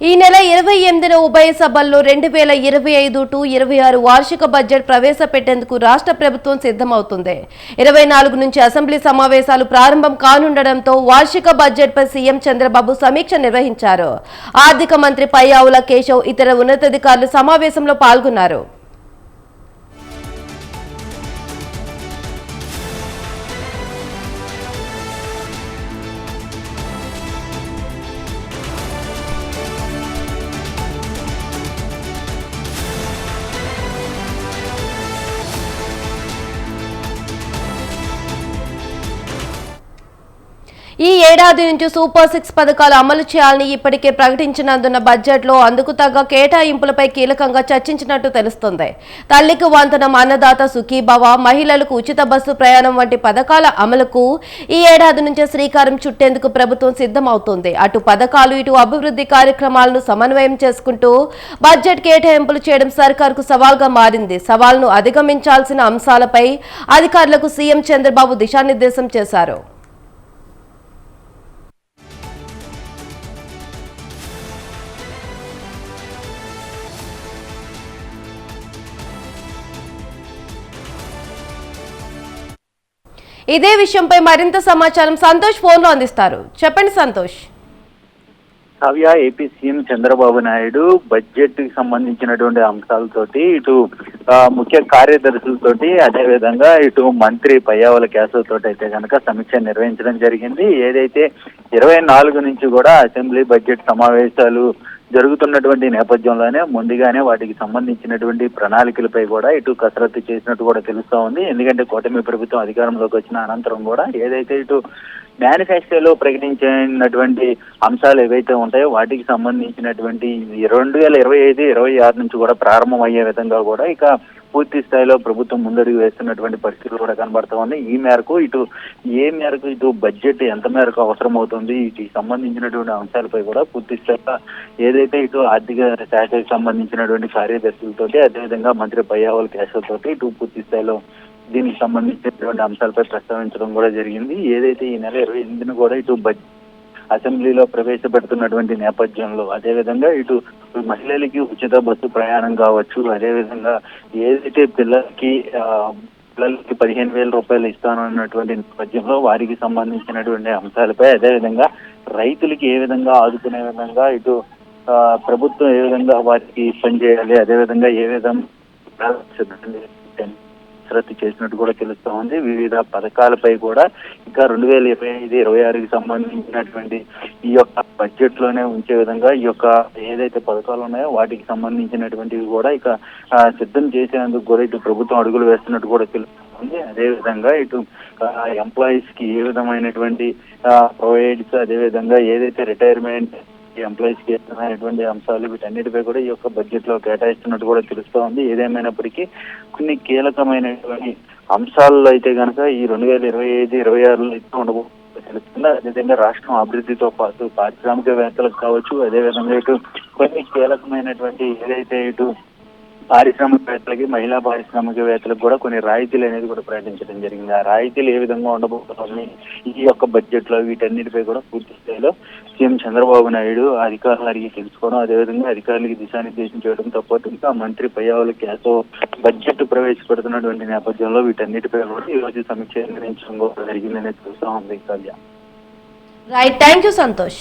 ఈ నెల ఇరవై ఎనిమిదిన ఉభయ సభల్లో రెండు వేల ఇరవై ఐదు టు ఇరవై ఆరు వార్షిక బడ్జెట్ ప్రవేశపెట్టేందుకు రాష్ట్ర ప్రభుత్వం సిద్ధమవుతుంది. ఇరవై నాలుగు నుంచి అసెంబ్లీ సమావేశాలు ప్రారంభం కానుండడంతో వార్షిక బడ్జెట్పై సీఎం చంద్రబాబు సమీక్ష నిర్వహించారు. ఆర్థిక మంత్రి పయ్యావుల కేశవ్ ఇతర ఉన్నతాధికారులు సమావేశంలో పాల్గొన్నారు. ఈ ఏడాది నుంచి సూపర్ సిక్స్ పథకాలు అమలు చేయాలని ఇప్పటికే ప్రకటించినందున బడ్జెట్లో అందుకు తగ్గ కేటాయింపులపై కీలకంగా చర్చించినట్టు తెలుస్తోంది. తల్లికి వంతనం అన్నదాత సుఖీభవ మహిళలకు ఉచిత బస్సు ప్రయాణం వంటి పథకాల అమలుకు ఈ ఏడాది నుంచే శ్రీకారం చుట్టేందుకు ప్రభుత్వం సిద్ధమవుతోంది. అటు పథకాలు ఇటు అభివృద్ధి కార్యక్రమాలను సమన్వయం చేసుకుంటూ బడ్జెట్ కేటాయింపులు చేయడం సర్కార్కు సవాల్గా మారింది. సవాల్ను అధిగమించాల్సిన అంశాలపై అధికారులకు సీఎం చంద్రబాబు దిశానిర్దేశం చేశారు. ఇదే విషయంపై మరింత సమాచారం సంతోష్ ఫోన్లో అందిస్తారు. చెప్పండి సంతోష్. కావ్య ఏపీ సీఎం చంద్రబాబు నాయుడు బడ్జెట్కి సంబంధించినటువంటి అంశాలతోటి ఇటు ముఖ్య కార్యదర్శులతోటి అదేవిధంగా ఇటు మంత్రి పయ్యావుల కేశవ్ తోటి అయితే కనుక సమీక్ష నిర్వహించడం జరిగింది. ఏదైతే ఇరవై నాలుగు నుంచి కూడా అసెంబ్లీ బడ్జెట్ సమావేశాలు జరుగుతున్నటువంటి నేపథ్యంలోనే ముందుగానే వాటికి సంబంధించినటువంటి ప్రణాళికలపై కూడా ఇటు కసరత్తు చేసినట్టు కూడా తెలుస్తా ఉంది. ఎందుకంటే కూటమి ప్రభుత్వం అధికారంలోకి వచ్చిన అనంతరం కూడా ఏదైతే ఇటు మేనిఫెస్టోలో ప్రకటించినటువంటి అంశాలు ఏవైతే ఉంటాయో వాటికి సంబంధించినటువంటి రెండు వేల ఇరవై ఐదు ఇరవై ఆరు నుంచి కూడా ప్రారంభం అయ్యే విధంగా కూడా ఇక పూర్తి స్థాయిలో ప్రభుత్వం ముందడుగు వేస్తున్నటువంటి పరిస్థితులు కూడా కనబడతా ఉంది ఈ మేరకు ఇటు ఏ మేరకు ఇటు బడ్జెట్ ఎంత మేరకు అవసరం అవుతుంది వీటికి సంబంధించినటువంటి అంశాలపై కూడా పూర్తి స్థాయిలో ఏదైతే ఇటు ఆర్థిక శాఖకు సంబంధించినటువంటి కార్యదర్శులతో అదేవిధంగా మంత్రి పయ్యావల్ కేశవ్ తోటి ఇటు పూర్తి స్థాయిలో దీనికి సంబంధించినటువంటి అంశాలపై ప్రస్తావించడం కూడా జరిగింది. ఏదైతే ఈ నెల ఇరవై ఎనిమిదిన కూడా ఇటు బడ్జెట్ అసెంబ్లీలో ప్రవేశపెడుతున్నటువంటి నేపథ్యంలో అదేవిధంగా ఇటు మహిళలకి ఉచిత బస్సు ప్రయాణం కావచ్చు అదేవిధంగా ఏదైతే పిల్లలకి ఆ, పిల్లలకి పదిహేను వేల రూపాయలు ఇస్తాను అన్నటువంటి నేపథ్యంలో వారికి సంబంధించినటువంటి అంశాలపై అదేవిధంగా రైతులకి ఏ విధంగా ఆదుకునే విధంగా ఇటు ఆ, ప్రభుత్వం ఏ విధంగా వారికి పనిచేయాలి అదేవిధంగా ఏ విధంగా కసరత్తు చేసినట్టు కూడా తెలుస్తూ ఉంది వివిధ పథకాలపై కూడా ఇంకా రెండు వేల ఇరవై ఐదు ఇరవై ఆరుకి సంబంధించినటువంటి ఈ యొక్క బడ్జెట్లోనే ఉంచే విధంగా ఈ యొక్క ఏదైతే పథకాలు ఉన్నాయో వాటికి సంబంధించినటువంటివి కూడా ఇక సిద్ధం చేసేందుకు కూడా ఇటు ప్రభుత్వం అడుగులు వేస్తున్నట్టు కూడా తెలుస్తుంది. అదే విధంగా ఇటు ఎంప్లాయీస్కి ఏ విధమైనటువంటి ప్రొవైడ్స్ అదే విధంగా ఏదైతే రిటైర్మెంట్ ఎంప్లాయీస్కి ఇస్తున్నటువంటి అంశాలు వీటన్నిటిపై కూడా ఈ యొక్క బడ్జెట్లో కేటాయిస్తున్నట్టు కూడా తెలుస్తా ఉంది. ఏదేమైనప్పటికీ కొన్ని కీలకమైనటువంటి అంశాల్లో అయితే కనుక ఈ రెండు వేల ఇరవై ఐదు ఇరవై ఆరులో అయితే ఉండబోతుంది తెలుస్తుంది. అదేవిధంగా రాష్ట్రం అభివృద్ధితో పాటు పారిశ్రామికవేత్తలకు కావచ్చు అదేవిధంగా ఇటు కొన్ని కీలకమైనటువంటి ఏదైతే ఇటు పారిశ్రామికవేత్తలకి మహిళా పారిశ్రామికవేత్తలకు కూడా కొన్ని రాయితీలు అనేది కూడా ప్రకటించడం జరిగింది. ఆ రాయితీలు ఏ విధంగా ఉండబోతున్నాయి? ఈ యొక్క బడ్జెట్లో వీటన్నిటిపై కూడా పూర్తి స్థాయిలో సీఎం చంద్రబాబు నాయుడు అధికారులు అడిగి తెలుసుకోవడం అదేవిధంగా అధికారులకి దిశానిర్దేశం చేయడంతో పాటు ఇంకా మంత్రి పయ్యావుల కేశవ్ బడ్జెట్ ప్రవేశపెడుతున్నటువంటి నేపథ్యంలో వీటన్నిటిపై కూడా ఈ రోజు సమీక్ష నిర్వహించడం జరిగిందనే చూస్తా ఉంది Kalyan. Right thank you Santosh